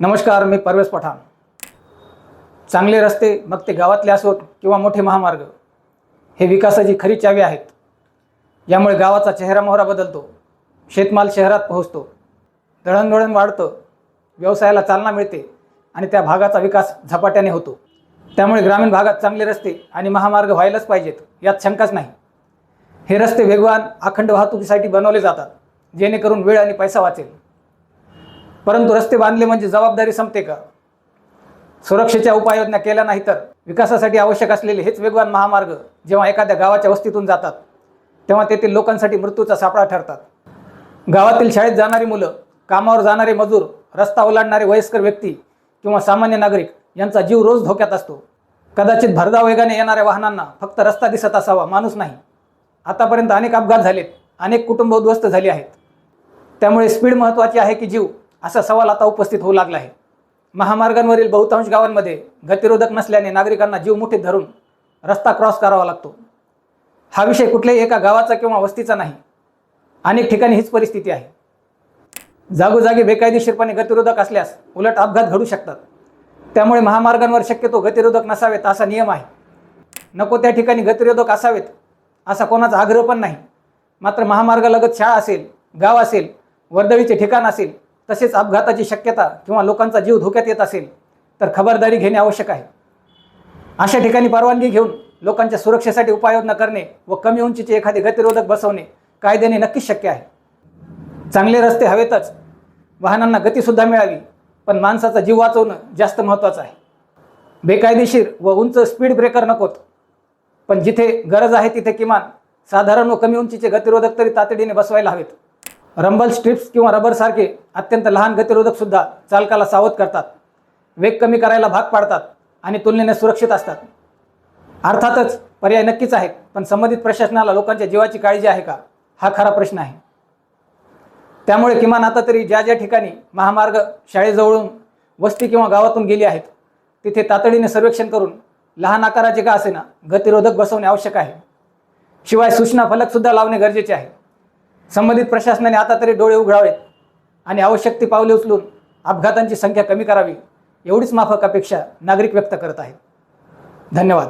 नमस्कार मी परवेश पठाण. चांगले रस्ते मग ते गावातले असोत किंवा मोठे महामार्ग हे विकासाची खरी चावी आहेत. यामुळे गावाचा चेहरा मोहरा बदलतो शेतमाल शहरात पोहोचतो. दळणवळण वाढतं व्यवसायाला चालना मिळते आणि त्या भागाचा विकास झपाट्याने होतो. त्यामुळे ग्रामीण भागात चांगले रस्ते आणि महामार्ग व्हायलाच पाहिजेत यात शंकाच नाही. हे रस्ते वेगवान अखंड वाहतुकीसाठी बनवले जातात जेणेकरून वेळ आणि पैसा वाचेल. परंतु रस्ते बांधले म्हणजे जबाबदारी संपते का? सुरक्षेच्या उपाययोजना केल्या नाही तर? विकासासाठी आवश्यक असलेले हेच वेगवान महामार्ग जेव्हा एखाद्या गावाच्या वस्तीतून जातात तेव्हा तेथील लोकांसाठी मृत्यूचा सापळा ठरतात. गावातील शाळेत जाणारी मुलं कामावर जाणारे मजूर रस्ता ओलांडणारे वयस्कर व्यक्ती किंवा सामान्य नागरिक यांचा जीव रोज धोक्यात असतो. कदाचित भरधाव वेगाने येणाऱ्या वाहनांना फक्त रस्ता दिसत असावा माणूस नाही. आतापर्यंत अनेक अपघात झालेत अनेक कुटुंब उद्ध्वस्त झाली आहेत. त्यामुळे स्पीड महत्त्वाची आहे की जीव असा सवाल आता उपस्थित होऊ लागला आहे. महामार्गांवरील बहुतांश गावांमध्ये गतिरोधक नसल्याने नागरिकांना जीव मुठीत धरून रस्ता क्रॉस करावा लागतो. हा विषय कुठल्याही एका गावाचा किंवा वस्तीचा नाही. अनेक ठिकाणी हीच परिस्थिती आहे. जागोजागी बेकायदेशीरपणे गतिरोधक असल्यास उलट अपघात घडू शकतात. त्यामुळे महामार्गांवर शक्यतो गतिरोधक नसावेत असा नियम आहे. नको त्या ठिकाणी गतिरोधक असावेत असा कोणाचा आग्रह पण नाही. मात्र महामार्गालगत शाळा असेल गाव असेल वर्दळीचे ठिकाण असेल तसेच अपघाताची शक्यता किंवा लोकांचा जीव धोक्यात येत असेल तर खबरदारी घेणे आवश्यक आहे. अशा ठिकाणी परवानगी घेऊन लोकांच्या सुरक्षेसाठी उपाययोजना करणे व कमी उंचीचे एखादे गतिरोधक बसवणे कायद्याने नक्कीच शक्य आहे. चांगले रस्ते हवेतच वाहनांना गतीसुद्धा मिळावी पण माणसाचा जीव वाचवणं जास्त महत्त्वाचं आहे. बेकायदेशीर व उंच स्पीड ब्रेकर नकोत पण जिथे गरज आहे तिथे किमान साधारण व कमी उंचीचे गतिरोधक तरी तातडीने बसवायला हवेत. रंबल स्ट्रिप्स किंवा रबरसारखे अत्यंत लहान गतिरोधकसुद्धा चालकाला सावध करतात. वेग कमी करायला भाग पाडतात आणि तुलनेने सुरक्षित असतात. अर्थातच पर्याय नक्कीच आहेत पण संबंधित प्रशासनाला लोकांच्या जीवाची काळजी आहे का? हा खरा प्रश्न आहे. त्यामुळे किमान आता तरी ज्या ज्या ठिकाणी महामार्ग शाळेजवळून वस्ती किंवा गावातून गेली आहेत तिथे तातडीने सर्वेक्षण करून लहान आकाराचे का असेना गतिरोधक बसवणे आवश्यक आहे. शिवाय सूचना फलकसुद्धा लावणे गरजेचे आहे. संबंधित प्रशासनाने आता तरी डोळे उघडावेत आणि आवश्यक ती पावले उचलून अपघातांची संख्या कमी करावी एवढीच माफक अपेक्षा नागरिक व्यक्त करत आहेत. धन्यवाद.